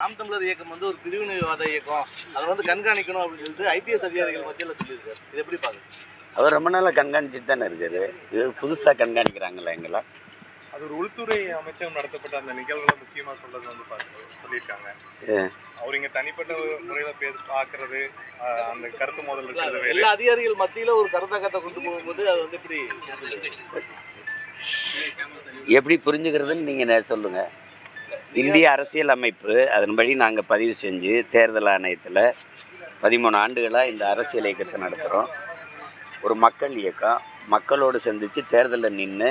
நாம் தமிழர் இயக்கம் வந்து ஒரு பிரிவினைவாத இயக்கம். அதை வந்து கண்காணிக்கணும் அப்படின்னு சொல்லிட்டு ஐபிஎஸ் அதிகாரிகள் மத்தியில் சொல்லியிருக்காரு. இது எப்படி பாக்குறது அவர் ரொம்ப நாளாக கண்காணிச்சுட்டு தானே இருக்காரு. இது புதுசாக கண்காணிக்கிறாங்களா எங்களை. அது ஒரு உள்துறை அமைச்சகம் நடத்தப்பட்ட அந்த நிகழ்வுல முக்கியமா சொல்றது வந்து பாத்து- சொல்லியிருக்காங்க. அவர் இங்க தனிப்பட்ட முறையில பேச பாக்குறது ஆஹ் அந்த கருத்து மோதல் இருக்கிறது எல்லா அதிகாரிகள் மத்தியில ஒரு கருத்தாக்கத்தை கொண்டு போகும்போது அது வந்து இப்படி எப்படி புரிஞ்சுக்கிறதுன்னு நீங்கள் சொல்லுங்கள் இந்திய அரசியல் அமைப்பு அதன்படி நாங்கள் பதிவு செஞ்சு தேர்தல் ஆணையத்தில் பதிமூணு ஆண்டுகளாக இந்த அரசியல் இயக்கத்தை நடத்துகிறோம் ஒரு மக்கள் இயக்கம். மக்களோடு சந்தித்து தேர்தலில் நின்று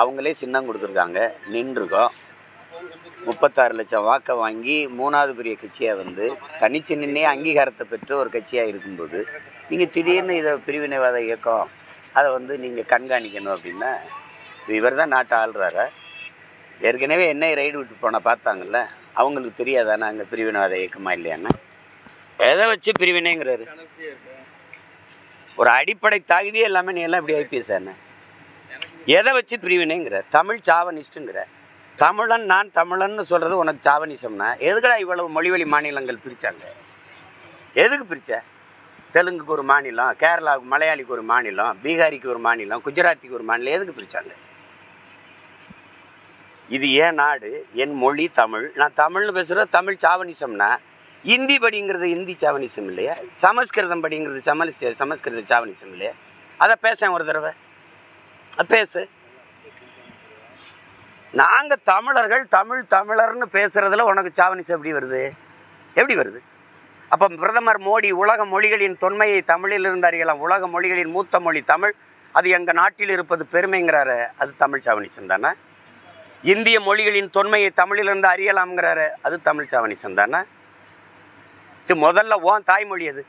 அவங்களே சின்னம் கொடுத்துருக்காங்க. நின்றுருக்கோம். முப்பத்தாறு லட்சம் வாக்கை வாங்கி மூணாவது பெரிய கட்சியாக வந்து தனிச்சு நின்னே அங்கீகாரத்தை பெற்று ஒரு கட்சியாக இருக்கும்போது நீங்கள் திடீர்னு இதை பிரிவினைவாத இயக்கம் அதை வந்து நீங்கள் கண்காணிக்கணும் அப்படின்னா இவர் தான் நாட்டை ஆள்றாரா ஏற்கனவே என்னை ரைடு விட்டு போன பார்த்தாங்கல்ல அவங்களுக்கு தெரியாதானே அங்கே பிரிவினவாத இயக்கமா இல்லையான்னு? எதை வச்சு பிரிவினைங்கிறாரு? ஒரு அடிப்படை தகுதியே எல்லாமே நீ எல்லாம் இப்படி ஐபிஎஸ் என்ன? எதை வச்சு பிரிவினைங்கிற? தமிழ் சாவனிஸ்ட்டுங்கிற. தமிழன் நான் தமிழன்னு சொல்கிறது உனக்கு சாவனிசம்னா எதுக்கடா இவ்வளவு மொழிவழி மாநிலங்கள் பிரித்தாங்க எதுக்கு பிரித்த தெலுங்குக்கு ஒரு மாநிலம் கேரளாவுக்கு மலையாளிக்கு ஒரு மாநிலம் பீகாரிக்கு ஒரு மாநிலம் குஜராத்திக்கு ஒரு மாநிலம் எதுக்கு பிரித்தாங்க இது ஏன் நாடு? என் மொழி தமிழ். நான் தமிழ்னு பேசுகிறது தமிழ் சாவனிசம்னா இந்தி படிங்கிறது இந்தி சாவனிசம் இல்லையா? சமஸ்கிருதம் படிங்கிறது சமல் சமஸ்கிருத சாவனிசம் இல்லையா? அதை பேசேன் ஒரு தடவை. பேசு. நாங்கள் தமிழர்கள் தமிழ் தமிழர்னு பேசுகிறதுல உனக்கு சாவனிசம் எப்படி வருது? எப்படி வருது? அப்போ பிரதமர் மோடி உலக மொழிகளின் தொன்மையை தமிழிலிருந்து அறியலாம் உலக மொழிகளின் மூத்த மொழி தமிழ். அது எங்கள் நாட்டில் இருப்பது பெருமைங்கிறாரு. அது தமிழ் சாவனிசம் தானே? இந்திய மொழிகளின் தொன்மையை தமிழிலிருந்து அறியலாம்ங்கிறாரு. அது தமிழ் சாவனிசம் தானே சரி, முதல்ல உன் தாய்மொழி அது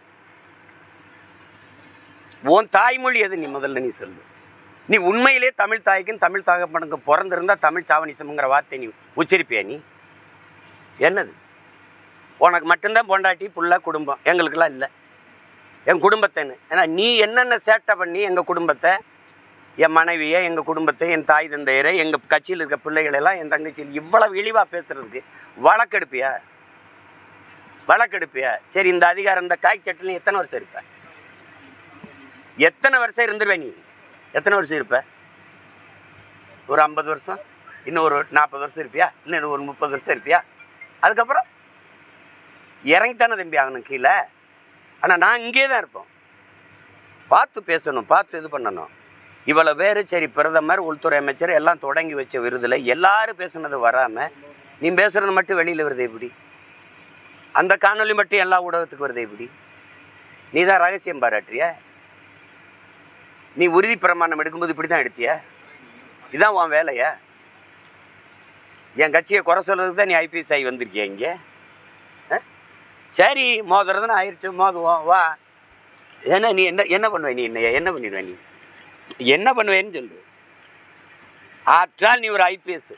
உன் தாய்மொழி அது நீ முதல்ல நீ சொல்லு. நீ உண்மையிலே தமிழ் தாய்க்கும் தமிழ் தகப்பனுக்கும் பிறந்திருந்தால் தமிழ் சாவணிசம்ங்கிற வார்த்தை நீ உச்சரிப்பியா நீ? என்னது? உனக்கு மட்டும்தான் பொண்டாட்டி புள்ள குடும்பம். எங்களுக்கெல்லாம் இல்லை. என் குடும்பத்தைன்னு. ஏன்னா நீ என்னென்ன சேட்டை பண்ணி எங்கள் குடும்பத்தை என் மனைவியை எங்கள் குடும்பத்தை என் தாய் தந்தையரை எங்கள் கட்சியில் இருக்க பிள்ளைகளெல்லாம் என் தங்கச்சியில் இவ்வளவு இழிவாக பேசுறதுக்கு வழக்கெடுப்பியா? வழக்கெடுப்பியா? சரி இந்த அதிகாரம் இந்த காய் சட்டில் எத்தனை வருஷம் இருப்ப? எத்தனை வருஷம் இருந்துருவே நீ? எத்தனை வருஷம் இருப்ப? ஒரு ஐம்பது வருஷம் இன்னும் ஒரு நாற்பது வருஷம் இருப்பியா? இன்னும் ஒரு முப்பது வருஷம் இருப்பியா? அதுக்கப்புறம்? இறங்கித்தானே தம்பி ஆகணும் கீழே? ஆனால் நான் இங்கே தான் இருப்போம். பார்த்து பேசணும் பார்த்து இது பண்ணணும். இவ்வளோ பேர் சரி பிரதமர் உள்துறை அமைச்சர் எல்லாம் தொடங்கி வச்ச விருதில் எல்லாரும் பேசுனது வராமல் நீ பேசுகிறது மட்டும் வெளியில் வருது எப்படி? அந்த காணொளி மட்டும் எல்லா ஊடகத்துக்கு வருது எப்படி? நீ தான் ரகசியம் பாராட்டுறிய? நீ உறுதி பிரமாணம் எடுக்கும்போது இப்படி தான் எடுத்திய? இதான் உன் வேலையா? என் கட்சியை குறை சொல்கிறதுக்கு தான் நீ ஐபிஎஸ் ஆகி வந்திருக்கிய இங்கே? சரி மோதுறதுன்னு ஆயிடுச்சு மோதுவோம் வா. ஏன்னா நீ என்ன என்ன பண்ணுவ நீ என்ன என்ன பண்ணிடுவ நீ? என்ன பண்ணுவேன்னு சொல்லு. ஆற்றால் நீ ஒரு ஐபிஎஸ்